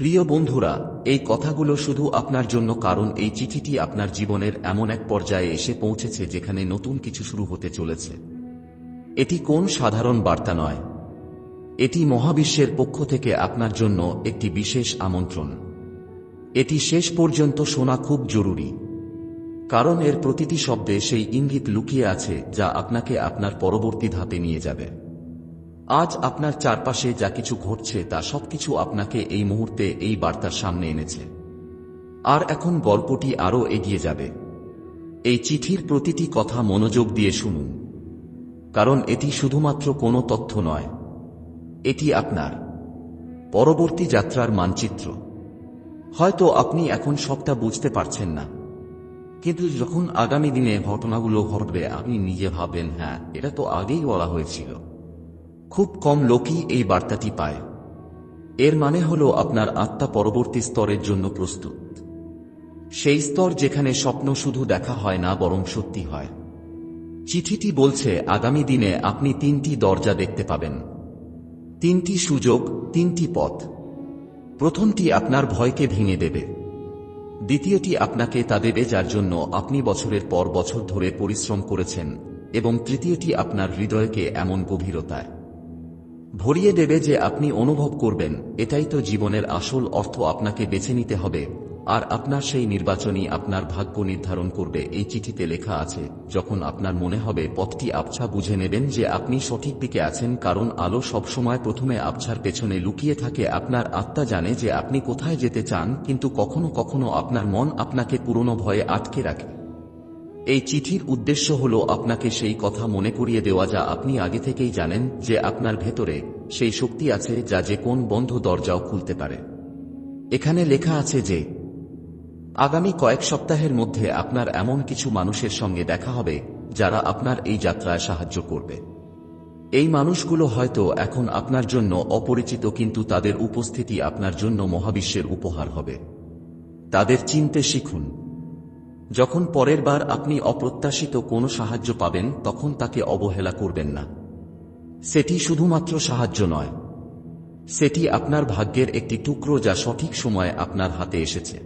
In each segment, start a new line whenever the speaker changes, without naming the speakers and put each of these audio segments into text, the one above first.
প্রিয় বন্ধুরা, এই কথাগুলো শুধু আপনার জন্য, কারণ এই চিঠিটি আপনার জীবনের এমন এক পর্যায়ে এসে পৌঁছেছে যেখানে নতুন কিছু শুরু হতে চলেছে। এটি কোন সাধারণ বার্তা নয়। এটি মহাবিশ্বের পক্ষ থেকে আপনার জন্য একটি বিশেষ আমন্ত্রণ। এটি শেষ পর্যন্ত শোনা খুব জরুরি, কারণ এর প্রতিটি শব্দে সেই ইঙ্গিত লুকিয়ে আছে যা আপনাকে আপনার পরবর্তী ধাপে নিয়ে যাবে। আজ আপনার চারপাশে যা কিছু ঘটছে তা সবকিছু আপনাকে এই মুহূর্তে এই বার্তার সামনে এনেছে। আর এখন গল্পটি আরও এগিয়ে যাবে। এই চিঠির প্রতিটি কথা মনোযোগ দিয়ে শুনুন। কারণ এটি শুধুমাত্র কোনো তথ্য নয়। এটি আপনার। পরবর্তী যাত্রার মানচিত্র। হয়তো আপনি এখন সবটা বুঝতে পারছেন না। কিন্তু যখন আগামী দিনে ঘটনাগুলো ঘটবে, আপনি নিজে ভাববেন হ্যাঁ এটা তো আগেই বলা হয়েছিল। খুব কম লোকই এই বার্তাটি পায়। এর মানে হল আপনার আত্মা পরবর্তী স্তরের জন্য প্রস্তুত। সেই স্তর যেখানে স্বপ্ন শুধু দেখা হয় না, বরং সত্যি হয়। চিঠিটি বলছে, আগামী দিনে আপনি তিনটি দরজা দেখতে পাবেন। তিনটি সুযোগ, তিনটি পথ। প্রথমটি আপনার ভয়কে ভেঙে দেবে। দ্বিতীয়টি আপনাকে তা দেবে যার জন্য আপনি বছরের পর বছর ধরে পরিশ্রম করেছেন এবং তৃতীয়টি আপনার হৃদয়কে এমন গভীরতায় ভরিয়ে দেবে যে আপনি অনুভব করবেন, এটাই তো জীবনের আসল অর্থ আপনাকে বেছে নিতে হবে। আর আপনার সেই নির্বাচনই আপনার ভাগ্য নির্ধারণ করবে, এই চিঠিতে লেখা আছে। যখন আপনার মনে হবে, পথটি আবছা বুঝে নেবেন যে আপনি সঠিক দিকে আছেন, কারণ আলো সবসময় প্রথমে আবছার পেছনে লুকিয়ে থাকে। আপনার আত্মা জানে যে আপনি কোথায় যেতে চান, কিন্তু কখনো কখনো আপনার মন আপনাকে পুরনো ভয়ে আটকে রাখে। এই চিঠির উদ্দেশ্য হল আপনাকে সেই কথা মনে করিয়ে দেওয়া যা আপনি আগে থেকেই জানেন যে আপনার ভেতরে সেই শক্তি আছে যা যে কোন বন্ধ দরজাও খুলতে পারে। এখানে লেখা আছে যে, আগামী কয়েক সপ্তাহের মধ্যে আপনার এমন কিছু মানুষের সঙ্গে দেখা হবে যারা আপনার এই যাত্রায় সাহায্য করবে। এই মানুষগুলো হয়তো এখন আপনার জন্য অপরিচিত কিন্তু তাদের উপস্থিতি আপনার জন্য মহাবিশ্বের উপহার হবে। তাদের চিনতে শিখুন। যখন পরের বার আপনি অপ্রত্যাশিত কোনো সাহায্য পাবেন, তখন তাকে অবহেলা করবেন না। সেটি শুধুমাত্র সাহায্য নয়। সেটি আপনার ভাগ্যের একটি টুকরো যা সঠিক সময়ে আপনার হাতে এসেছে।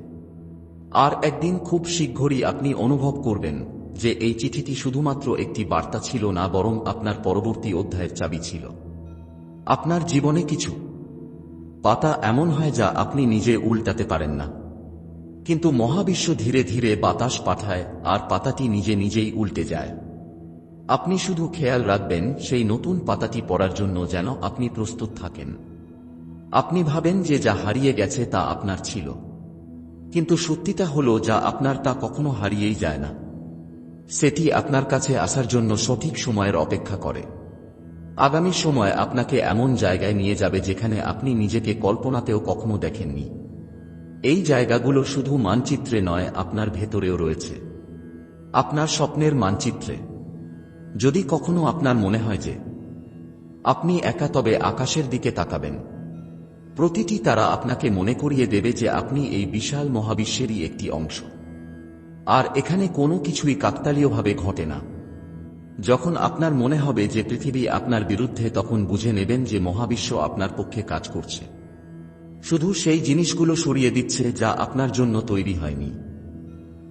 আর একদিন খুব শীঘ্রই আপনি অনুভব করবেন যে এই চিঠিটি শুধুমাত্র একটি বার্তা ছিল না, বরং আপনার পরবর্তী অধ্যায়ের চাবি ছিল। আপনার জীবনে কিছু পাতা এমন হয় যা আপনি নিজে উল্টাতে পারেন না। কিন্তু মহাবিশ্ব ধীরে ধীরে বাতাস পাঠায় আর পাতাটি নিজে নিজেই উল্টে যায়। আপনি শুধু খেয়াল রাখবেন সেই নতুন পাতাটি পড়ার জন্য যেন আপনি প্রস্তুত থাকেন। আপনি ভাবেন যে যা হারিয়ে গেছে তা আপনার ছিল। কিন্তু সত্যিটা হল যা আপনার তা কখনো হারিয়েই যায় না। সেটি আপনার কাছে আসার জন্য সঠিক সময়ের অপেক্ষা করে। আগামী সময় আপনাকে এমন জায়গায় নিয়ে যাবে যেখানে আপনি নিজেকে কল্পনাতেও কখনো দেখেননি। এই জায়গাগুলো শুধু মানচিত্রে নয়, আপনার ভেতরেও রয়েছে। আপনার স্বপ্নের মানচিত্রে। যদি কখনো আপনার মনে হয় যে আপনি একা, তবে আকাশের দিকে তাকাবেন। প্রতিটি তারা আপনাকে মনে করিয়ে দেবে যে আপনি এই বিশাল মহাবিশ্বেরই একটি অংশ। আর এখানে কোনো কিছুই কাকতালীয়ভাবে ঘটে না। যখন আপনার মনে হবে যে পৃথিবী আপনার বিরুদ্ধে, তখন বুঝে নেবেন যে মহাবিশ্ব আপনার পক্ষে কাজ করছে। শুধু সেই জিনিসগুলো সরিয়ে দিচ্ছে যা আপনার জন্য তৈরি হয়নি।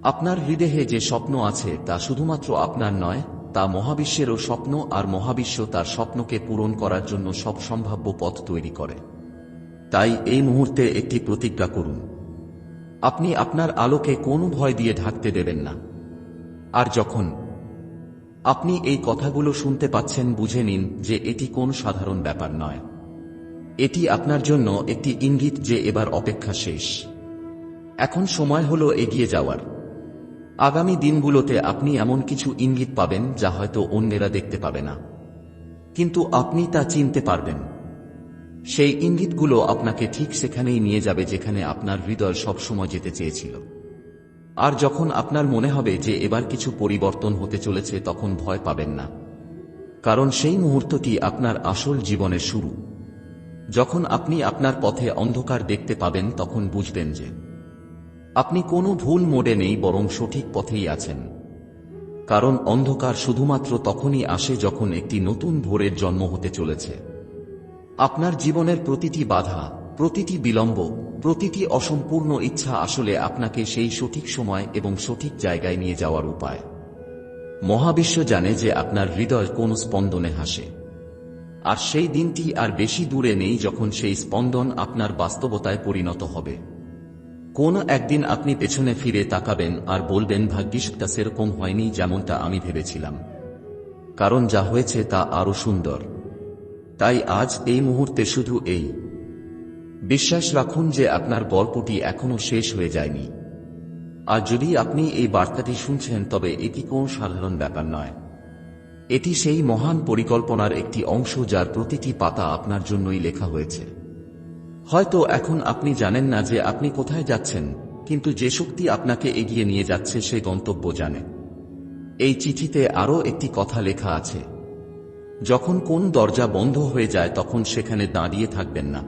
আপনার হৃদয়ে যে স্বপ্ন আছে তা শুধুমাত্র আপনার নয়, তা মহাবিশ্বেরও স্বপ্ন আর মহাবিশ্ব তার স্বপ্নকে পূরণ করার জন্য সব সম্ভাব্য পথ তৈরি করে। তাই এই মুহূর্তে একটি প্রতিজ্ঞা করুন। আপনি আপনার আলোকে কোনো ভয় দিয়ে ঢাকতে দেবেন না। আর যখন আপনি এই কথাগুলো শুনতে পাচ্ছেন, বুঝে নিন যে এটি কোন সাধারণ ব্যাপার নয়। এটি আপনার জন্য একটি ইঙ্গিত যে এবার অপেক্ষা শেষ। এখন সময় হলো এগিয়ে যাওয়ার। আগামী দিনগুলোতে আপনি এমন কিছু ইঙ্গিত পাবেন যা হয়তো অন্যেরা দেখতে পাবে না। কিন্তু আপনি তা চিনতে পারবেন। সেই ইঙ্গিতগুলো আপনাকে ঠিক সেখানেই নিয়ে যাবে যেখানে আপনার হৃদয় সবসময় যেতে চেয়েছিল। আর যখন আপনার মনে হবে যে এবার কিছু পরিবর্তন হতে চলেছে, তখন ভয় পাবেন না। কারণ সেই মুহূর্তটি আপনার আসল জীবনের শুরু। যখন আপনি আপনার পথে অন্ধকার দেখতে পাবেন, তখন বুঝবেন যে আপনি কোনো ভুল মোড়ে নেই, বরং সঠিক পথেই আছেন। কারণ অন্ধকার শুধুমাত্র তখনই আসে যখন একটি নতুন ভোরের জন্ম হতে চলেছে। আপনার জীবনের প্রতিটি বাধা, প্রতিটি বিলম্ব, প্রতিটি অসম্পূর্ণ ইচ্ছা আসলে আপনাকে সেই সঠিক সময় এবং সঠিক জায়গায় নিয়ে যাওয়ার উপায়। মহাবিশ্ব জানে যে আপনার হৃদয় কোন স্পন্দনে হাসে। আর সেই দিনটি আর বেশি দূরে নেই যখন সেই স্পন্দন আপনার বাস্তবতায় পরিণত হবে। কোন একদিন আপনি পেছনে ফিরে তাকাবেন আর বলবেন ভাগ্যিসটা সেরকম হয়নি যেমনটা আমি ভেবেছিলাম। কারণ যা হয়েছে তা আরও সুন্দর। তাই আজ এই মুহূর্তে শুধু এই। বিশ্বাস রাখুন যে আপনার গল্পটি এখনও শেষ হয়ে যায়নি। আর যদি আপনি এই বার্তাটি শুনছেন, তবে এটি কোন সাধারণ ব্যাপার নয়। এটি সেই মহান পরিকল্পনার একটি অংশ যার প্রতিটি পাতা আপনার জন্যই লেখা হয়েছে। হয়তো এখন আপনি জানেন না যে আপনি কোথায় যাচ্ছেন, কিন্তু যে শক্তি আপনাকে এগিয়ে নিয়ে যাচ্ছে সে গন্তব্য জানে। এই চিঠিতে আরও একটি কথা লেখা আছে। যখন কোন দরজা বন্ধ হয়ে যায় তখন সেখানে দাঁড়িয়ে থাকবেন না।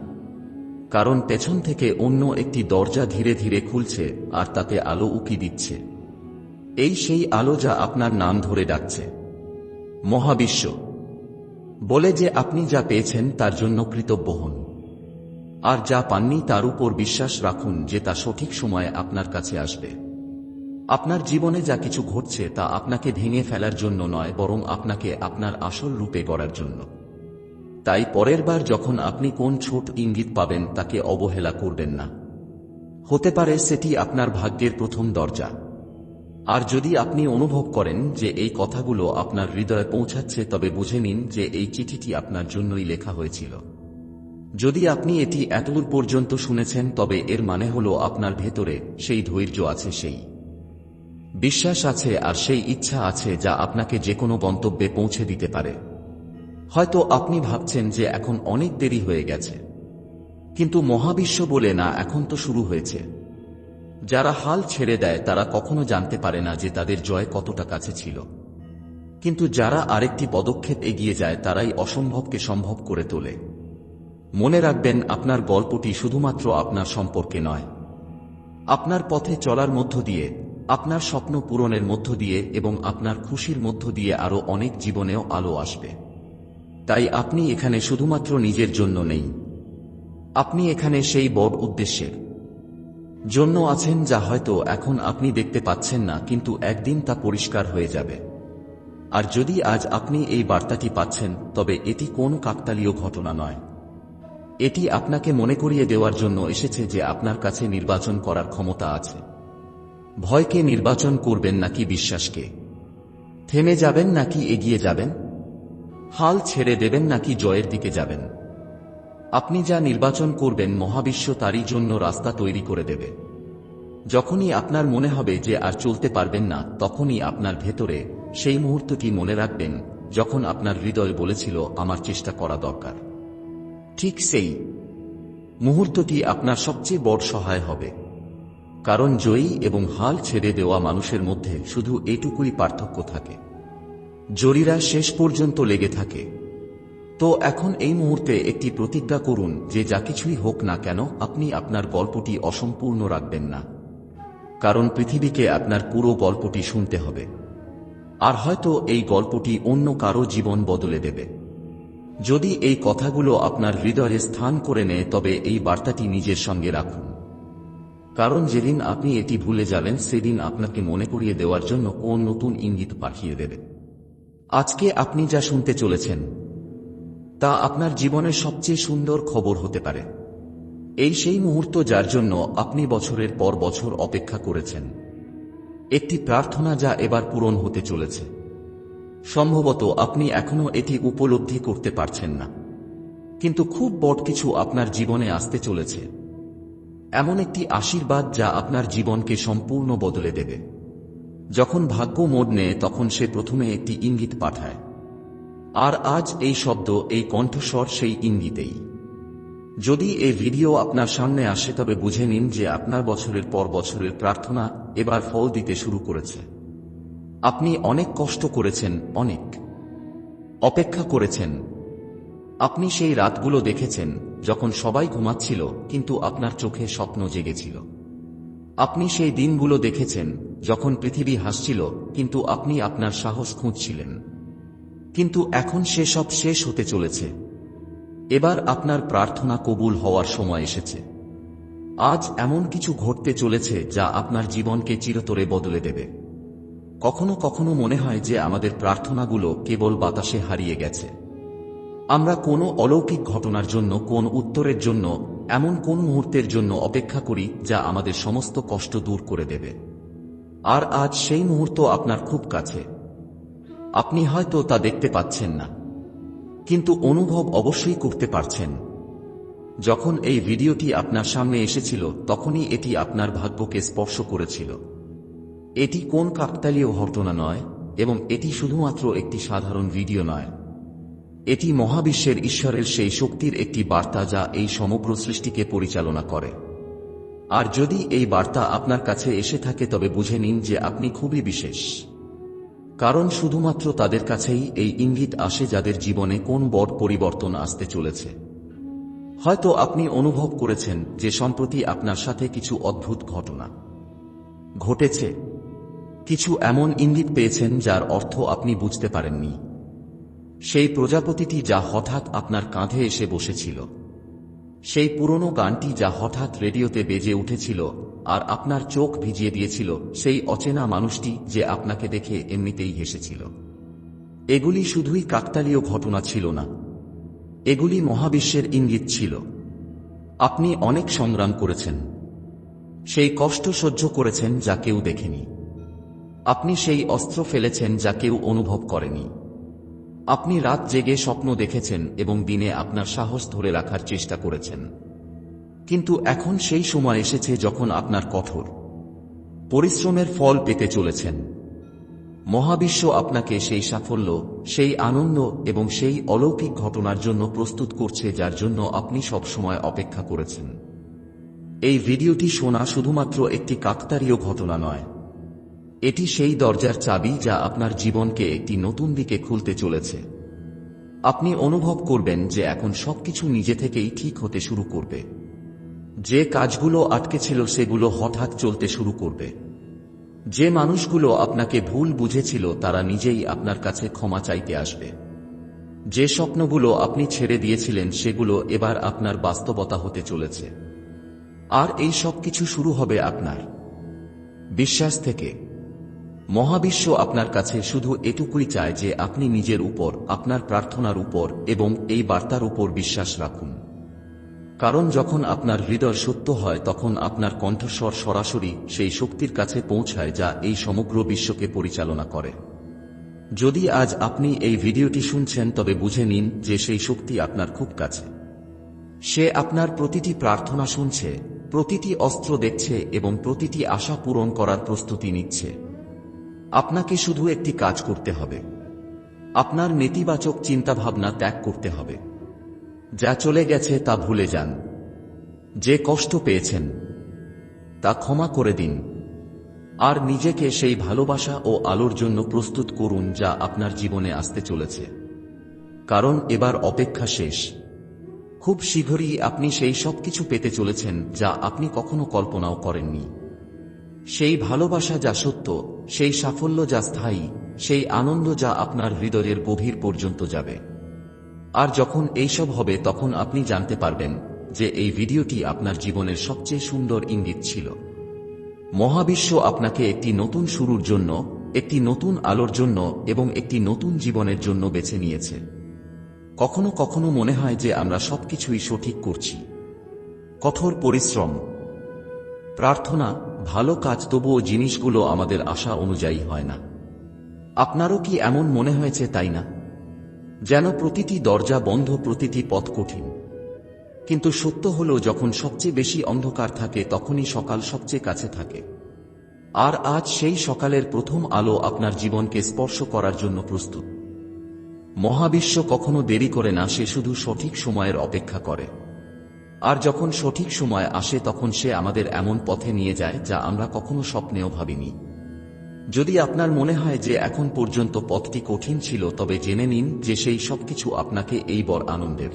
কারণ পেছন থেকে অন্য একটি দরজা ধীরে ধীরে খুলছে আর তাতে আলো উকি দিচ্ছে। এই সেই আলো যা আপনার নাম ধরে ডাকছে। মহাবিশ্ব। বলে যে আপনি যা পেয়েছেন তার জন্য কৃতজ্ঞ হন। আর যা পাননি তার উপর বিশ্বাস রাখুন যে তা সঠিক সময়ে আপনার কাছে আসবে। আপনার জীবনে যা কিছু ঘটছে তা আপনাকে ভেঙে ফেলার জন্য নয়, বরং আপনাকে আপনার আসল রূপে গড়ার জন্য। তাই পরের বার যখন আপনি কোন ছোট ইঙ্গিত পাবেন তাকে অবহেলা করবেন না। হতে পারে সেটি আপনার ভাগ্যের প্রথম দরজা। আর যদি আপনি অনুভব করেন যে এই কথাগুলো আপনার হৃদয়ে পৌঁছাচ্ছে, তবে বুঝে নিন যে এই চিঠিটি আপনার জন্যই লেখা হয়েছিল। যদি আপনি এটি এতদূর পর্যন্ত শুনেছেন, তবে এর মানে হল আপনার ভেতরে সেই ধৈর্য আছে সেই। বিশ্বাস আছে আর সেই ইচ্ছা আছে যা আপনাকে যে কোনো গন্তব্যে পৌঁছে দিতে পারে। হয়তো আপনি ভাবছেন যে এখন অনেক দেরি হয়ে গেছে। কিন্তু মহাবিশ্ব বলে না, এখন তো শুরু হয়েছে। যারা হাল ছেড়ে দেয়, তারা কখনো জানতে পারে না যে তাদের জয় কতটা কাছে ছিল। কিন্তু যারা আরেকটি পদক্ষেপ এগিয়ে যায়, তারাই অসম্ভবকে সম্ভব করে তোলে। মনে রাখবেন, আপনার গল্পটি শুধুমাত্র আপনার সম্পর্কে নয়। আপনার পথে চলার মধ্য দিয়ে, আপনার স্বপ্ন পূরণের মধ্য দিয়ে এবং আপনার খুশির মধ্য দিয়ে আরও অনেক জীবনেও আলো আসবে। তাই আপনি এখানে শুধুমাত্র নিজের জন্য নেই। আপনি এখানে সেই বড় উদ্দেশ্যের। জন্য আছেন যা হয়তো এখন আপনি দেখতে পাচ্ছেন না, কিন্তু একদিন তা পরিষ্কার হয়ে যাবে। আর যদি আজ আপনি এই বার্তাটি পাচ্ছেন, তবে এটি কোন কাকতালীয় ঘটনা নয়। এটি আপনাকে মনে করিয়ে দেওয়ার জন্য এসেছে যে আপনার কাছে নির্বাচন করার ক্ষমতা আছে। ভয়কে নির্বাচন করবেন নাকি বিশ্বাসকে থেমে যাবেন নাকি এগিয়ে যাবেন? হাল ছেড়ে দেবেন নাকি জয়ের দিকে যাবেন? আপনি যা নির্বাচন করবেন মহাবিশ্ব তারই জন্য রাস্তা তৈরি করে দেবে। যখনই আপনার মনে হবে যে আর চলতে পারবেন না, তখনই আপনার ভেতরে সেই মুহূর্তটি মনে রাখবেন যখন আপনার হৃদয় বলেছিল, আমার চেষ্টা করা দরকার। ঠিক সেই মুহূর্তটি আপনার সবচেয়ে বড় সহায় হবে। কারণ জয়ী এবং হাল ছেড়ে দেওয়া মানুষের মধ্যে শুধু এটুকুই পার্থক্য থাকে। জরিরা শেষ পর্যন্ত লেগে থাকে। তো এখন এই মুহূর্তে একটি প্রতিজ্ঞা করুন যে যা কিছুই হোক না কেন, আপনি আপনার গল্পটি অসম্পূর্ণ রাখবেন না। কারণ পৃথিবীকে আপনার পুরো গল্পটি শুনতে হবে। আর হয়তো এই গল্পটি অন্য কারও জীবন বদলে দেবে। যদি এই কথাগুলো আপনার হৃদয়ে স্থান করে নেয়, তবে এই বার্তাটি নিজের সঙ্গে রাখুন। কারণ যেদিন আপনি এটি ভুলে যাবেন, সেদিন আপনাকে মনে করিয়ে দেওয়ার জন্য কোন নতুন ইঙ্গিত পাঠিয়ে দেবে। আজকে আপনি যা শুনতে চলেছেন তা আপনার জীবনের সবচেয়ে সুন্দর খবর হতে পারে। এই সেই মুহূর্ত যার জন্য আপনি বছরের পর বছর অপেক্ষা করেছেন। একটি প্রার্থনা যা এবার পূরণ হতে চলেছে। সম্ভবত আপনি এখনও এটি উপলব্ধি করতে পারছেন না। কিন্তু খুব বড় কিছু আপনার জীবনে আসতে চলেছে। এমন একটি আশীর্বাদ যা আপনার জীবনকে সম্পূর্ণ বদলে দেবে। যখন ভাগ্য মোড় নেয়, তখন সে প্রথমে একটি ইঙ্গিত পাঠায়। আর আজ এই শব্দ, এই কণ্ঠস্বর সেই ইঙ্গিতেই। যদি এই ভিডিও আপনার সামনে আসে, তবে বুঝে নিন যে আপনার বছরের পর বছরের প্রার্থনা এবার ফল দিতে শুরু করেছে। আপনি অনেক কষ্ট করেছেন, অনেক। অপেক্ষা করেছেন। আপনি সেই রাতগুলো দেখেছেন, যখন সবাই ঘুমাচ্ছিল, কিন্তু আপনার চোখে স্বপ্ন জেগেছিল। আপনি সেই দিনগুলো দেখেছেন, যখন পৃথিবী হাসছিল, কিন্তু আপনি আপনার সাহস খুঁজছিলেন। কিন্তু এখন সেসব শেষ হতে চলেছে। এবার আপনার প্রার্থনা কবুল হওয়ার সময় এসেছে। আজ এমন কিছু ঘটতে চলেছে যা আপনার জীবনকে চিরতরে বদলে দেবে। কখনো কখনো মনে হয় যে আমাদের প্রার্থনাগুলো কেবল বাতাসে হারিয়ে গেছে। আমরা কোনো অলৌকিক ঘটনার জন্য, কোন উত্তরের জন্য, এমন কোন মুহূর্তের জন্য অপেক্ষা করি যা আমাদের সমস্ত কষ্ট দূর করে দেবে। আর আজ সেই মুহূর্ত আপনার খুব কাছে। আপনি হয়তো তা দেখতে পাচ্ছেন না। কিন্তু অনুভব অবশ্যই করতে পারছেন। যখন এই ভিডিওটি আপনার সামনে এসেছিল, তখনই এটি আপনার ভাগ্যকে স্পর্শ করেছিল। এটি কোন কাকতালীয় ঘটনা নয়, এবং এটি শুধুমাত্র একটি সাধারণ ভিডিও নয়। এটি মহাবিশ্বের ঈশ্বরের সেই শক্তির একটি বার্তা যা এই সমগ্র সৃষ্টিকে পরিচালনা করে। আর যদি এই বার্তা আপনার কাছে এসে থাকে, তবে বুঝে নিন যে আপনি খুবই বিশেষ। কারণ শুধুমাত্র তাদের কাছেই এই ইঙ্গিত আসে যাদের জীবনে কোন বড় পরিবর্তন আসতে চলেছে। হয়তো আপনি অনুভব করেছেন যে সম্প্রতি আপনার সাথে কিছু অদ্ভুত ঘটনা ঘটেছে। কিছু এমন ইঙ্গিত পেয়েছেন যার অর্থ আপনি বুঝতে পারেননি। সেই প্রজাপতিটি যা হঠাৎ আপনার কাঁধে এসে বসেছিল। সেই পুরনো গানটি যা হঠাৎ রেডিওতে বেজে উঠেছিল আর আপনার চোখ ভিজিয়ে দিয়েছিল সেই অচেনা মানুষটি যে আপনাকে দেখে এমনিতেই হেসেছিল। এগুলি শুধুই কাকতালীয় ঘটনা ছিল না। এগুলি মহাবিশ্বের ইঙ্গিত ছিল। আপনি অনেক সংগ্রাম করেছেন। সেই কষ্ট সহ্য করেছেন যা কেউ দেখেনি। আপনি সেই অস্ত্র ফেলেছেন যা কেউ অনুভব করেনি। আপনি রাত জেগে স্বপ্ন দেখেছেন এবং দিনে আপনার সাহস ধরে রাখার চেষ্টা করেছেন। কিন্তু এখন সেই সময় এসেছে যখন আপনার কঠোর, পরিশ্রমের ফল পেতে চলেছেন। মহাবিশ্ব আপনাকে সেই সাফল্য, সেই আনন্দ এবং সেই অলৌকিক ঘটনার জন্য প্রস্তুত করছে যার জন্য আপনি সবসময় অপেক্ষা করেছেন। এই ভিডিওটি শোনা শুধুমাত্র একটি কাকতারীয় ঘটনা নয়। এটি সেই দরজার চাবি যা আপনার জীবনকে একটি নতুন দিকে খুলতে চলেছে। আপনি অনুভব করবেন যে এখন সবকিছু নিজে থেকেই ঠিক হতে শুরু করবে। যে কাজগুলো আটকে ছিল সেগুলো হঠাৎ চলতে শুরু করবে। যে মানুষগুলো আপনাকে ভুল বুঝেছিল, তারা নিজেই আপনার কাছে ক্ষমা চাইতে আসবে। যে স্বপ্নগুলো আপনি ছেড়ে দিয়েছিলেন, সেগুলো এবার আপনার বাস্তবতা হতে চলেছে। আর এই সব কিছু শুরু হবে আপনার। বিশ্বাস থেকে। মহাবিশ্ব আপনার কাছে শুধু এটুকুই চায় যে আপনি নিজের উপর, আপনার প্রার্থনার উপর এবং এই বার্তার উপর বিশ্বাস রাখুন। কারণ যখন আপনার হৃদয় সত্য হয়, তখন আপনার কণ্ঠস্বর সরাসরি সেই শক্তির কাছে পৌঁছায় যা এই সমগ্র বিশ্বকে পরিচালনা করে। যদি আজ আপনি এই ভিডিওটি শুনছেন, তবে বুঝে নিন যে সেই শক্তি আপনার খুব কাছে। সে আপনার প্রতিটি প্রার্থনা শুনছে, প্রতিটি অস্ত্র দেখছে এবং প্রতিটি আশা পূরণ করার প্রস্তুতি নিচ্ছে। আপনাকে শুধু একটি কাজ করতে হবে। আপনার নেতিবাচক চিন্তাভাবনা ত্যাগ করতে হবে। যা চলে গেছে তা ভুলে যান। যে কষ্ট পেয়েছেন, তা ক্ষমা করে দিন। আর নিজেকে সেই ভালোবাসা ও আলোর জন্য প্রস্তুত করুন যা আপনার জীবনে আসতে চলেছে। কারণ এবার অপেক্ষা শেষ। খুব শীঘ্রই আপনি সেই সব কিছু পেতে চলেছেন যা আপনি কখনো কল্পনাও করেননি। সেই ভালোবাসা যা সত্য, সেই সাফল্য যা স্থায়ী, সেই আনন্দ যা আপনার হৃদয়ের গভীর পর্যন্ত যাবে। আর যখন এইসব হবে তখন আপনি জানতে পারবেন যে এই ভিডিওটি আপনার জীবনের সবচেয়ে সুন্দর ইঙ্গিত ছিল। মহাবিশ্ব আপনাকে একটি নতুন শুরুর জন্য, একটি নতুন আলোর জন্য এবং একটি নতুন জীবনের জন্য বেছে নিয়েছে। কখনো কখনো মনে হয় যে আমরা সবকিছুই সঠিক করছি। কঠোর পরিশ্রম, প্রার্থনা, ভালো কাজ তবুও জিনিসগুলো আমাদের আশা অনুযায়ী হয় না। আপনারও কি এমন মনে হয়েছে তাই না? যেন প্রতিটি দরজা বন্ধ, প্রতিটি পথ কঠিন। কিন্তু সত্য হল, যখন সবচেয়ে বেশি অন্ধকার থাকে, তখনই সকাল সবচেয়ে কাছে থাকে। আর আজ সেই সকালের প্রথম আলো আপনার জীবনকে স্পর্শ করার জন্য প্রস্তুত। মহাবিশ্ব কখনো দেরি করে না, সে শুধু সঠিক সময়ের অপেক্ষা করে। আর যখন সঠিক সময় আসে, তখন সে আমাদের এমন পথে নিয়ে যায়, যা আমরা কখনো স্বপ্নেও ভাবিনি। যদি আপনার মনে হয় যে এখন পর্যন্ত পথটি কঠিন ছিল, তবে জেনে নিন যে সেই সবকিছু আপনাকে এই বর আনন্দের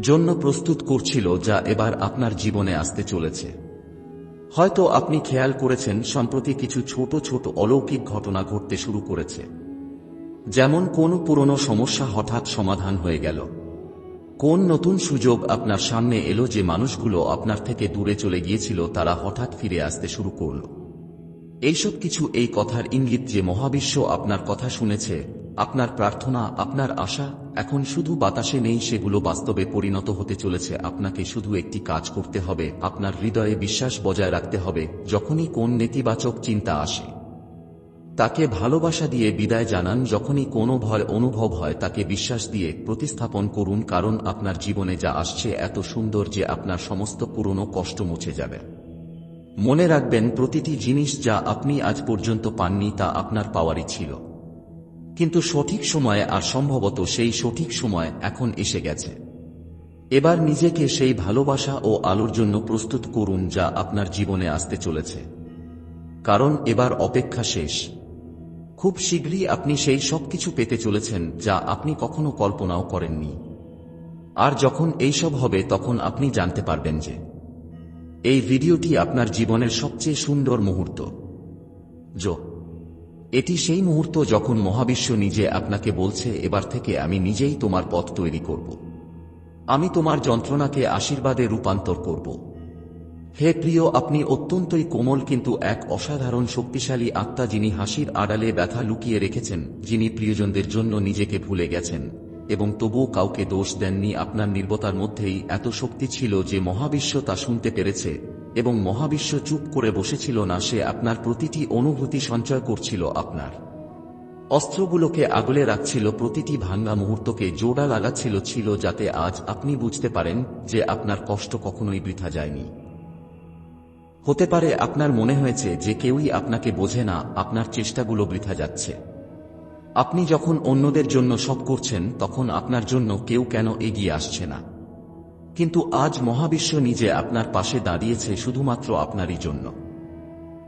জন্য প্রস্তুত করছিল, যা এবার আপনার জীবনে আসতে চলেছে। হয়তো আপনি খেয়াল করেছেন, সম্প্রতি কিছু ছোট ছোট অলৌকিক ঘটনা ঘটতে শুরু করেছে। যেমন কোন পুরনো সমস্যা হঠাৎ সমাধান হয়ে গেল। কোন নতুন সুযোগ আপনার সামনে এলো যে মানুষগুলো আপনার থেকে দূরে চলে গিয়েছিল, তারা হঠাৎ ফিরে আসতে শুরু করল। এইসব কিছু এই কথার ইঙ্গিত যে মহাবিশ্ব আপনার কথা শুনেছে, আপনার প্রার্থনা, আপনার আশা, এখন শুধু বাতাসে নেই সেগুলো বাস্তবে পরিণত হতে চলেছে। আপনাকে শুধু একটি কাজ করতে হবে, আপনার হৃদয়ে বিশ্বাস বজায় রাখতে হবে, যখনই কোন নেতিবাচক চিন্তা আসে। তাকে ভালোবাসা দিয়ে বিদায় জানান, যখনই কোনো ভয় অনুভব হয়, তাকে বিশ্বাস দিয়ে প্রতিস্থাপন করুন, কারণ আপনার জীবনে যা আসছে এত সুন্দর যে আপনার সমস্ত পুরনো কষ্ট মুছে যাবে। মনে রাখবেন, প্রতিটি জিনিস যা আপনি আজ পর্যন্ত পাননি তা আপনার পাওয়ারই ছিল। কিন্তু সঠিক সময়ে আর সম্ভবত সেই সঠিক সময় এখন এসে গেছে। এবার নিজেকে সেই ভালোবাসা ও আলোর জন্য প্রস্তুত করুন যা আপনার জীবনে আসতে চলেছে। কারণ এবার অপেক্ষা শেষ। খুব শীঘ্রই আপনি সেই সব কিছু পেতে চলেছেন যা আপনি কখনো কল্পনাও করেননি। আর যখন এইসব হবে, তখন আপনি জানতে পারবেন যে এই ভিডিওটি আপনার জীবনের সবচেয়ে সুন্দর মুহূর্ত। জো, এটি সেই মুহূর্ত যখন মহাবিশ্ব নিজে আপনাকে বলছে, এবার থেকে আমি নিজেই তোমার পথ তৈরি করব। আমি তোমার যন্ত্রণাকে আশীর্বাদে রূপান্তর করব। হে প্রিয়, আপনি অত্যন্তই কোমল কিন্তু এক অসাধারণ শক্তিশালী আত্মা যিনি হাসির আড়ালে ব্যথা লুকিয়ে রেখেছেন, যিনি প্রিয়জনদের জন্য নিজেকে ভুলে গেছেন। এবং তবুও কাউকে দোষ দেননি আপনার নির্বতার মধ্যেই এত শক্তি ছিল যে মহাবিশ্ব তা শুনতে পেরেছে, এবং মহাবিশ্ব চুপ করে বসেছিল না সে আপনার প্রতিটি অনুভূতি সঞ্চয় করছিল আপনার। অস্ত্রগুলোকে আগলে রাখছিল প্রতিটি ভাঙ্গা মুহূর্তকে জোড়া লাগাচ্ছিল ছিল যাতে আজ আপনি বুঝতে পারেন যে আপনার কষ্ট কখনোই বৃথা যায়নি। হতে পারে আপনার মনে হয়েছে যে কেউই আপনাকে বোঝে না, আপনার চেষ্টাগুলো বৃথা যাচ্ছে। আপনি যখন অন্যদের জন্য সব করছেন, তখন আপনার জন্য কেউ কেন এগিয়ে আসছে না। কিন্তু আজ মহাবিশ্ব নিজে আপনার পাশে দাঁড়িয়েছে শুধুমাত্র আপনারই জন্য।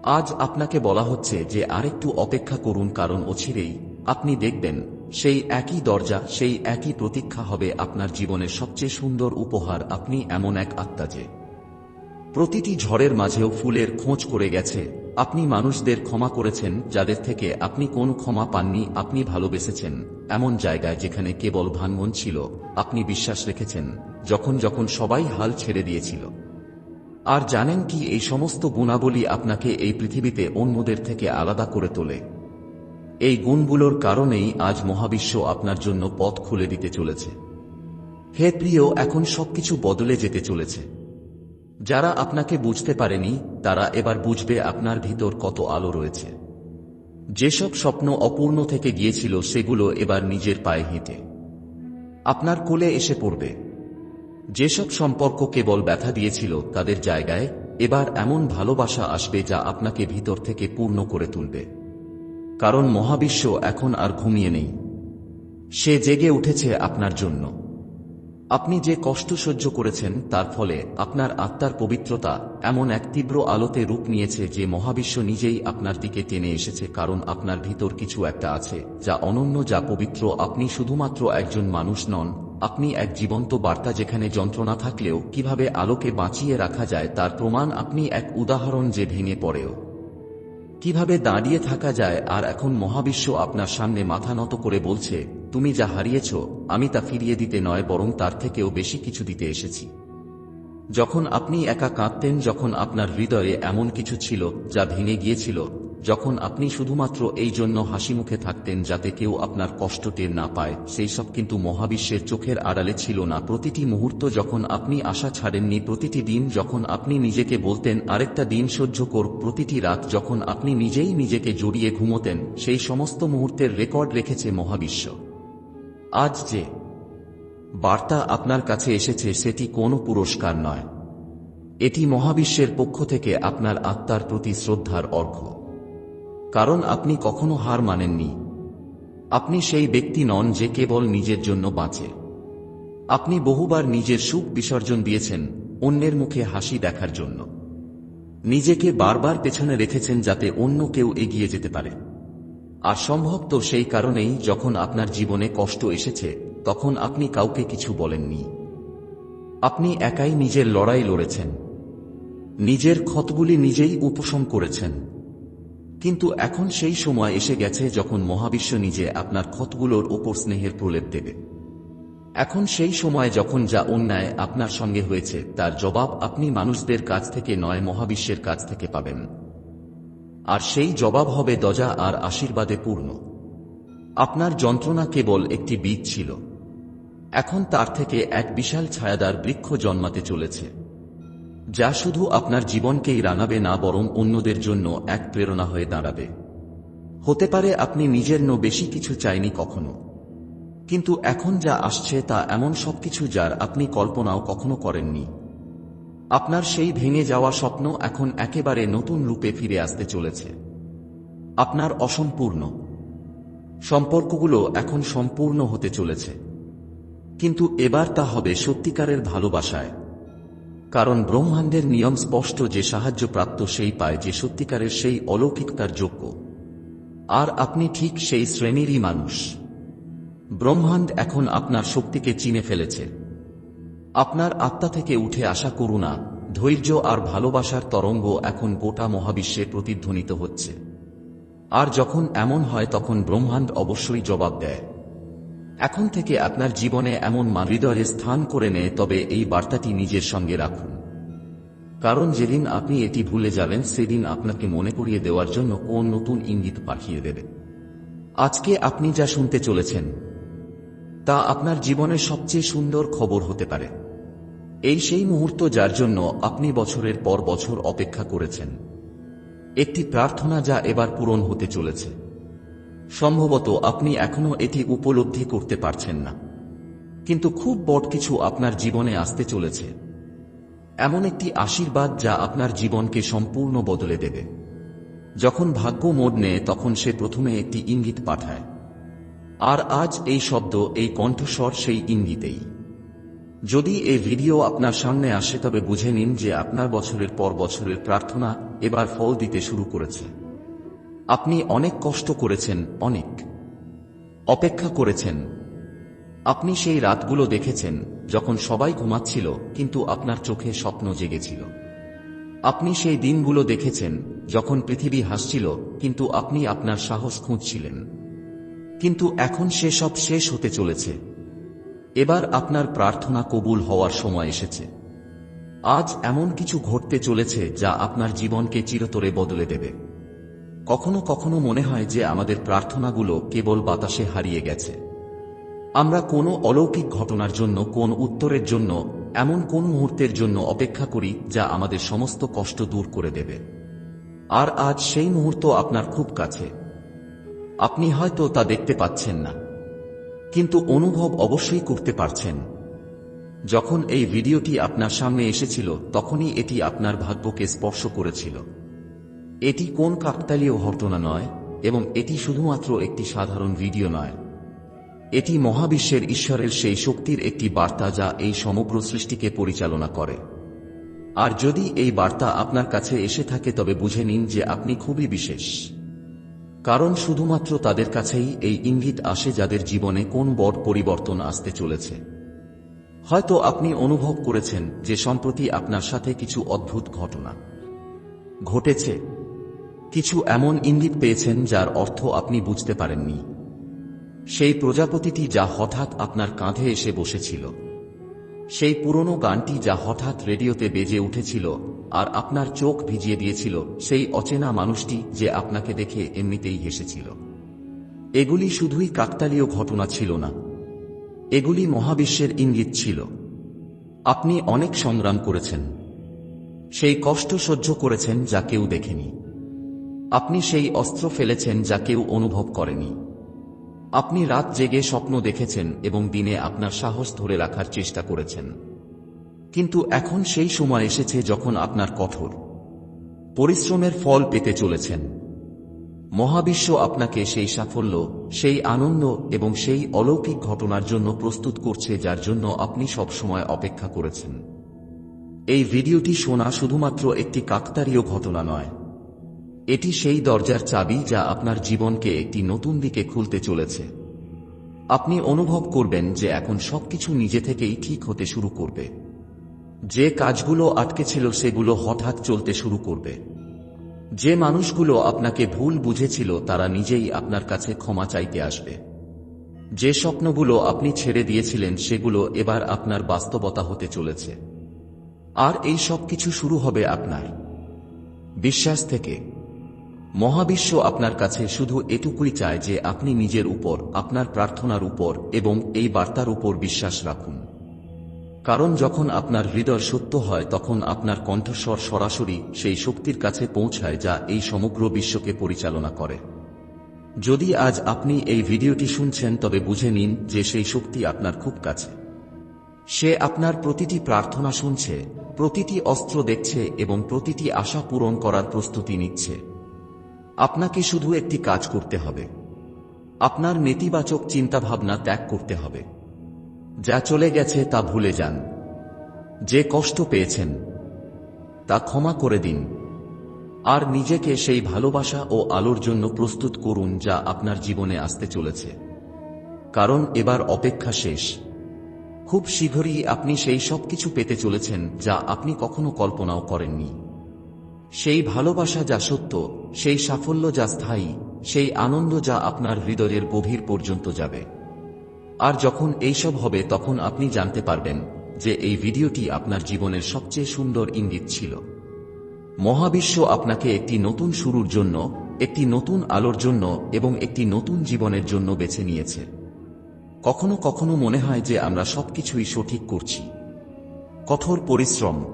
আজ আপনাকে বলা হচ্ছে যে আরেকটু অপেক্ষা করুন, কারণ অচিরেই আপনি দেখবেন সেই একই দরজা, সেই একই প্রতীক্ষা হবে আপনার জীবনের সবচেয়ে সুন্দর উপহার। আপনি এমন এক আত্মা যে প্রতিটি ঝড়ের মাঝেও ফুলের খোঁজ করে গেছে। আপনি মানুষদের ক্ষমা করেছেন, যাদের থেকে আপনি কোন ক্ষমা পাননি, আপনি ভালোবেসেছেন। এমন জায়গায় যেখানে কেবল ভাঙ্গন ছিল, আপনি বিশ্বাস রেখেছেন, যখন যখন সবাই হাল ছেড়ে দিয়েছিল। আর জানেন কি, এই সমস্ত গুণাবলী আপনাকে এই পৃথিবীতে অন্যদের থেকে আলাদা করে তোলে। এই গুণগুলোর কারণেই আজ মহাবিশ্ব আপনার জন্য পথ খুলে দিতে চলেছে। হে প্রিয়, এখন সবকিছু বদলে যেতে চলেছে। যারা আপনাকে বুঝতে পারেনি, তারা এবার বুঝবে আপনার ভিতর কত আলো রয়েছে। যেসব স্বপ্ন অপূর্ণ থেকে গিয়েছিল, সেগুলো এবার নিজের পায়ে হেঁটে। আপনার কোলে এসে পড়বে। যেসব সম্পর্ক কেবল ব্যথা দিয়েছিল, তাদের জায়গায় এবার এমন ভালোবাসা আসবে যা আপনাকে ভিতর থেকে পূর্ণ করে তুলবে। কারণ মহাবিশ্ব এখন আর ঘুমিয়ে নেই। সে জেগে উঠেছে আপনার জন্য। আপনি যে কষ্ট সহ্য করেছেন, তার ফলে আপনার আত্মার পবিত্রতা এমন এক তীব্র আলোতে রূপ নিয়েছে যে মহাবিশ্ব নিজেই আপনার দিকে টেনে এসেছে, কারণ আপনার ভিতর কিছু একটা আছে, যা অনন্য, যা পবিত্র। আপনি শুধুমাত্র একজন মানুষ নন, আপনি এক জীবন্ত বার্তা যেখানে যন্ত্রণা থাকলেও কীভাবে আলোকে বাঁচিয়ে রাখা যায়, তার প্রমাণ আপনি এক উদাহরণ যে ভেঙে পড়েও। কীভাবে দাঁড়িয়ে থাকা যায় আর এখন মহাবিশ্ব আপনার সামনে মাথা নত করে বলছে, তুমি যা হারিয়েছ, আমি তা ফিরিয়ে দিতে নয়, বরং তার থেকেও বেশি কিছু দিতে এসেছি। যখন আপনি একা কাঁদতেন, যখন আপনার হৃদয়ে এমন কিছু ছিল যা ভেঙে গিয়েছিল যখন আপনি শুধুমাত্র এই জন্য হাসি মুখে থাকতেন যাতে কেউ আপনার কষ্ট টের না পায়, সেই সব কিন্তু মহাবিশ্বের চোখের আড়ালে ছিল না। প্রতিটি মুহূর্ত যখন আপনি আশা ছাড়েননি, প্রতিটি দিন যখন আপনি নিজেকে বলতেন, আরেকটা দিন সহ্য কর। প্রতিটি রাত যখন আপনি নিজেই নিজেকে জড়িয়ে ঘুমোতেন, সেই সমস্ত মুহূর্তের রেকর্ড রেখেছে মহাবিশ্ব। আজ যে বার্তা আপনার কাছে এসেছে, সেটি কোনো পুরস্কার নয়। এটি মহাবিশ্বের পক্ষ থেকে আপনার আত্মার প্রতি শ্রদ্ধার অর্ঘ্য। কারণ আপনি কখনো হার মানেননি। আপনি সেই ব্যক্তি নন যে কেবল নিজের জন্য বাঁচে। আপনি বহুবার নিজের সুখ বিসর্জন দিয়েছেন অন্যের মুখে হাসি দেখার জন্য। নিজেকে বারবার পেছনে রেখেছেন যাতে অন্য কেউ এগিয়ে যেতে পারে। আর সম্ভব তো সেই কারণেই যখন আপনার জীবনে কষ্ট এসেছে, তখন আপনি কাউকে কিছু বলেননি। আপনি একাই নিজের লড়াই লড়েছেন। নিজের ক্ষতগুলি নিজেই উপশম করেছেন। কিন্তু এখন সেই সময় এসে গেছে যখন মহাবিশ্ব নিজে আপনার ক্ষতগুলোর ওপর স্নেহের প্রলেপ দেবে। এখন সেই সময় যখন যা অন্যায় আপনার সঙ্গে হয়েছে, তার জবাব আপনি মানুষদের কাছ থেকে নয়, মহাবিশ্বের কাছ থেকে পাবেন। আর সেই জবাব হবে দজা আর আশীর্বাদে পূর্ণ। আপনার যন্ত্রণা কেবল একটি বীজ ছিল। এখন তার থেকে এক বিশাল ছায়াদার বৃক্ষ জন্মাতে চলেছে। যা শুধু আপনার জীবনকেই রাঙাবে না, বরং অন্যদের জন্য এক প্রেরণা হয়ে দাঁড়াবে। হতে পারে আপনি নিজের নো বেশি কিছু চাইনি কখনো। কিন্তু এখন যা আসছে তা এমন সবকিছু যার আপনি কল্পনাও কখনো করেননি। আপনার সেই ভেঙে যাওয়া স্বপ্ন এখন একেবারে নতুন রূপে ফিরে আসতে চলেছে। আপনার অসম্পূর্ণ। সম্পর্কগুলো এখন সম্পূর্ণ হতে চলেছে। কিন্তু এবার তা হবে সত্যিকারের ভালোবাসায়। কারণ ব্রহ্মাণ্ডের নিয়ম স্পষ্ট, যে সাহায্য প্রাপ্ত সেই পায় যে সত্যিকারের সেই অলৌকিকতার যোগ্য। আর আপনি ঠিক সেই শ্রেণীরই মানুষ। ব্রহ্মাণ্ড এখন আপনার শক্তিকে চিনে ফেলেছে। আপনার আত্মা থেকে উঠে আসা করুণা, ধৈর্য আর ভালোবাসার তরঙ্গ এখন গোটা মহাবিশ্বে প্রতিধ্বনিত হচ্ছে। আর যখন এমন হয় তখন ব্রহ্মাণ্ড অবশ্যই জবাব দেয়। এখন থেকে আপনার জীবনে এমন হৃদয়ে স্থান করে নেয় তবে এই বার্তাটি নিজের সঙ্গে রাখুন। কারণ যেদিন আপনি এটি ভুলে যাবেন, সেদিন আপনাকে মনে করিয়ে দেওয়ার জন্য কোন নতুন ইঙ্গিত পাঠিয়ে দেবে। আজকে আপনি যা শুনতে চলেছেন, তা আপনার জীবনের সবচেয়ে সুন্দর খবর হতে পারে। এই সেই মুহূর্ত যার জন্য আপনি বছরের পর বছর অপেক্ষা করেছেন। একটি প্রার্থনা যা এবার পূরণ হতে চলেছে। সম্ভবত আপনি এখনও এটি উপলব্ধি করতে পারছেন না। কিন্তু খুব বড় কিছু আপনার জীবনে আসতে চলেছে। এমন একটি আশীর্বাদ যা আপনার জীবনকে সম্পূর্ণ বদলে দেবে। যখন ভাগ্য মোড় নেয়, তখন সে প্রথমে একটি ইঙ্গিত পাঠায়। আর আজ এই শব্দ, এই কণ্ঠস্বর সেই ইঙ্গিতেই। যদি এই ভিডিও আপনার সামনে আসে, তবে বুঝে নিন যে আপনার বছরের পর বছরের প্রার্থনা এবার ফল দিতে শুরু করেছে। আপনি অনেক কষ্ট করেছেন, অনেক। অপেক্ষা করেছেন। আপনি সেই রাতগুলো দেখেছেন, যখন সবাই ঘুমাচ্ছিল, কিন্তু আপনার চোখে স্বপ্ন জেগেছিল। আপনি সেই দিনগুলো দেখেছেন, যখন পৃথিবী হাসছিল, কিন্তু আপনি আপনার সাহস খুঁজছিলেন। কিন্তু এখন সেসব শেষ হতে চলেছে। এবার আপনার প্রার্থনা কবুল হওয়ার সময় এসেছে। আজ এমন কিছু ঘটতে চলেছে, যা আপনার জীবনকে চিরতরে বদলে দেবে। কখনো কখনো মনে হয় যে আমাদের প্রার্থনাগুলো কেবল বাতাসে হারিয়ে গেছে। আমরা কোনো অলৌকিক ঘটনার জন্য, কোন উত্তরের জন্য, এমন কোন মুহূর্তের জন্য অপেক্ষা করি যা আমাদের সমস্ত কষ্ট দূর করে দেবে। আর আজ সেই মুহূর্ত আপনার খুব কাছে। আপনি হয়তো তা দেখতে পাচ্ছেন না। কিন্তু অনুভব অবশ্যই করতে পারছেন। যখন এই ভিডিওটি আপনার সামনে এসেছিল, তখনই এটি আপনার ভাগ্যকে স্পর্শ করেছিল। এটি কোন কাকতালীয় ঘটনা নয় এবং এটি শুধুমাত্র একটি সাধারণ ভিডিও নয়। এটি মহাবিশ্বের ঈশ্বরের সেই শক্তির একটি বার্তা যা এই সমগ্র সৃষ্টিকে পরিচালনা করে। আর যদি এই বার্তা আপনার কাছে এসে থাকে, তবে বুঝে নিন যে আপনি খুবই বিশেষ। কারণ শুধুমাত্র তাদের কাছেই এই ইঙ্গিত আসে যাদের জীবনে কোন বড় পরিবর্তন আসতে চলেছে। হয়তো আপনি অনুভব করেছেন যে সম্প্রতি আপনার সাথে কিছু অদ্ভুত ঘটনা ঘটেছে। কিছু এমন ইঙ্গিত পেয়েছেন যার অর্থ আপনি বুঝতে পারেননি। সেই প্রজাপতিটি যা হঠাৎ আপনার কাঁধে এসে বসেছিল। সেই পুরনো গানটি যা হঠাৎ রেডিওতে বেজে উঠেছিল আর আপনার চোখ ভিজিয়ে দিয়েছিল, সেই অচেনা মানুষটি যে আপনাকে দেখে এমনিতেই হেসেছিল। এগুলি শুধুই কাকতালীয় ঘটনা ছিল না। এগুলি মহাবিশ্বের ইঙ্গিত ছিল। আপনি অনেক সংগ্রাম করেছেন। সেই কষ্ট সহ্য করেছেন যা কেউ দেখেনি। আপনি সেই অস্ত্র ফেলেছেন যা কেউ অনুভব করেনি। আপনি রাত জেগে স্বপ্ন দেখেছেন এবং দিনে আপনার সাহস ধরে রাখার চেষ্টা করেছেন। কিন্তু এখন সেই সময় এসেছে যখন আপনার কঠোর, পরিশ্রমের ফল পেতে চলেছেন। মহাবিশ্ব আপনাকে সেই সাফল্য, সেই আনন্দ এবং সেই অলৌকিক ঘটনার জন্য প্রস্তুত করছে যার জন্য আপনি সবসময় অপেক্ষা করেছেন। এই ভিডিওটি শোনা শুধুমাত্র একটি কাকতারীয় ঘটনা নয় এটি সেই দরজার চাবি যা আপনার জীবনকে একটি নতুন দিকে খুলতে চলেছে। আপনি অনুভব করবেন যে এখন সবকিছু নিজে থেকেই ঠিক হতে শুরু করবে। যে কাজগুলো আটকে ছিল সেগুলো হঠাৎ চলতে শুরু করবে। যে মানুষগুলো আপনাকে ভুল বুঝেছিল, তারা নিজেই আপনার কাছে ক্ষমা চাইতে আসবে। যে স্বপ্নগুলো আপনি ছেড়ে দিয়েছিলেন, সেগুলো এবার আপনার বাস্তবতা হতে চলেছে। আর এই সব কিছু শুরু হবে আপনার। বিশ্বাস থেকে। মহাবিশ্ব আপনার কাছে শুধু এটুকুই চায় যে আপনি নিজের উপর, আপনার প্রার্থনার উপর এবং এই বার্তার উপর বিশ্বাস রাখুন। কারণ যখন আপনার হৃদয় সত্য হয়, তখন আপনার কণ্ঠস্বর সরাসরি সেই শক্তির কাছে পৌঁছায় যা এই সমগ্র বিশ্বকে পরিচালনা করে। যদি আজ আপনি এই ভিডিওটি শুনছেন, তবে বুঝে নিন যে সেই শক্তি আপনার খুব কাছে। সে আপনার প্রতিটি প্রার্থনা শুনছে, প্রতিটি অস্ত্র দেখছে এবং প্রতিটি আশা পূরণ করার প্রস্তুতি নিচ্ছে। আপনাকে শুধু একটি কাজ করতে হবে। আপনার নেতিবাচক চিন্তাভাবনা ত্যাগ করতে হবে। যা চলে গেছে তা ভুলে যান। যে কষ্ট পেয়েছেন, তা ক্ষমা করে দিন। আর নিজেকে সেই ভালোবাসা ও আলোর জন্য প্রস্তুত করুন যা আপনার জীবনে আসতে চলেছে। কারণ এবার অপেক্ষা শেষ। খুব শীঘ্রই আপনি সেই সব কিছু পেতে চলেছেন যা আপনি কখনো কল্পনাও করেননি। সেই ভালোবাসা যা সত্য, সেই সাফল্য যা স্থায়ী, সেই আনন্দ যা আপনার হৃদয়ের গভীর পর্যন্ত যাবে। আর যখন এইসব হবে, তখন আপনি জানতে পারবেন যে এই ভিডিওটি আপনার জীবনের সবচেয়ে সুন্দর ইঙ্গিত ছিল। মহাবিশ্ব আপনাকে একটি নতুন শুরুর জন্য, একটি নতুন আলোর জন্য এবং একটি নতুন জীবনের জন্য বেছে নিয়েছে। কখনো কখনো মনে হয় যে আমরা সবকিছুই সঠিক করছি। কঠোর পরিশ্রম,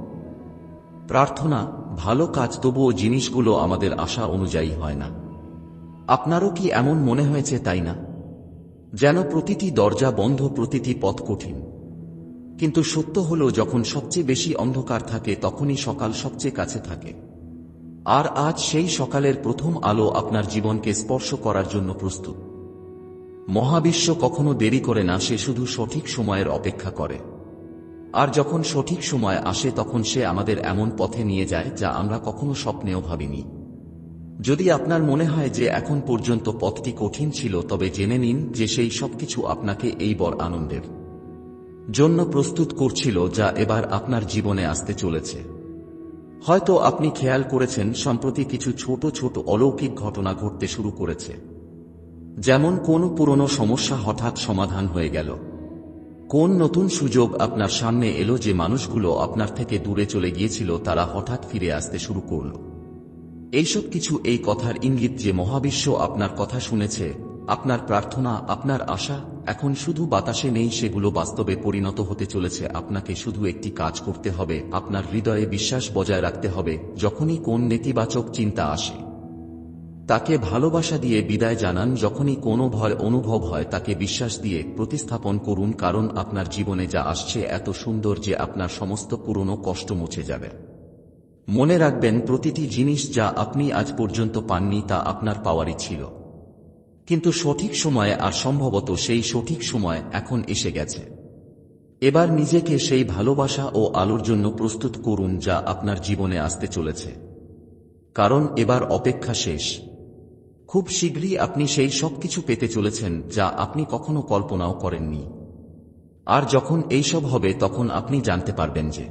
প্রার্থনা ভালো কাজ তবুও জিনিসগুলো আমাদের আশা অনুযায়ী হয় না। আপনারও কি এমন মনে হয়েছে তাই না? যেন প্রতিটি দরজা বন্ধ, প্রতিটি পথ কঠিন। কিন্তু সত্য হল, যখন সবচেয়ে বেশি অন্ধকার থাকে, তখনই সকাল সবচেয়ে কাছে থাকে। আর আজ সেই সকালের প্রথম আলো আপনার জীবনকে স্পর্শ করার জন্য প্রস্তুত। মহাবিশ্ব কখনো দেরি করে না, সে শুধু সঠিক সময়ের অপেক্ষা করে। আর যখন সঠিক সময় আসে তখন সে আমাদের এমন পথে নিয়ে যায় যা আমরা কখনো স্বপ্নেও ভাবিনি। যদি আপনার মনে হয় যে এখন পর্যন্ত পথটি কঠিন ছিল, তবে জেনে নিন যে সেই সবকিছু আপনাকে এই বর আনন্দের জন্য প্রস্তুত করছিল যা এবার আপনার জীবনে আসতে চলেছে। হয়তো আপনি খেয়াল করেছেন, সম্প্রতি কিছু ছোট ছোট অলৌকিক ঘটনা ঘটতে শুরু করেছে। যেমন কোন পুরনো সমস্যা হঠাৎ সমাধান হয়ে গেল। কোন নতুন সুযোগ আপনার সামনে এলো যে মানুষগুলো আপনার থেকে দূরে চলে গিয়েছিল তারা হঠাৎ ফিরে আসতে শুরু করল। এইসব কিছু এই কথার ইঙ্গিত যে মহাবিশ্ব আপনার কথা শুনেছে, আপনার প্রার্থনা, আপনার আশা, এখন শুধু বাতাসে নেই সেগুলো বাস্তবে পরিণত হতে চলেছে। আপনাকে শুধু একটি কাজ করতে হবে, আপনার হৃদয়ে বিশ্বাস বজায় রাখতে হবে, যখনই কোন নেতিবাচক চিন্তা আসে। তাকে ভালোবাসা দিয়ে বিদায় জানান যখনই কোনো ভয় অনুভব হয়, তাকে বিশ্বাস দিয়ে প্রতিস্থাপন করুন কারণ আপনার জীবনে যা আসছে এত সুন্দর যে আপনার সমস্ত পুরনো কষ্ট মুছে যাবে। মনে রাখবেন, প্রতিটি জিনিস যা আপনি আজ পর্যন্ত পাননি তা আপনার পাওয়ারই ছিল। কিন্তু সঠিক সময়ে আর সম্ভবত সেই সঠিক সময় এখন এসে গেছে। এবার নিজেকে সেই ভালোবাসা ও আলোর জন্য প্রস্তুত করুন যা আপনার জীবনে আসতে চলেছে। কারণ এবার অপেক্ষা শেষ। খুব শীঘ্রই আপনি সেই সব কিছু পেতে চলেছেন যা আপনি কখনো কল্পনাও করেননি। আর যখন এইসব হবে, তখন আপনি জানতে পারবেন যে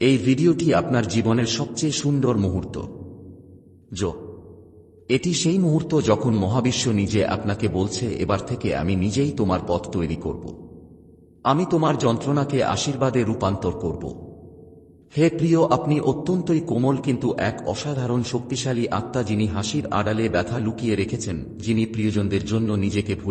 এই ভিডিওটি আপনার জীবনের সবচেয়ে সুন্দর মুহূর্ত। যো, এটি সেই মুহূর্ত যখন মহাবিশ্ব নিজে আপনাকে বলছে, এবার থেকে আমি নিজেই তোমার পথ তৈরি করব। আমি তোমার যন্ত্রণাকে আশীর্বাদে রূপান্তর করব। হে প্রিয়, আপনি অত্যন্তই কোমল কিন্তু এক অসাধারণ শক্তিশালী আত্মা যিনি হাসির আড়ালে ব্যথা লুকিয়ে রেখেছেন, যিনি প্রিয়জনদের জন্য নিজেকে ভুলে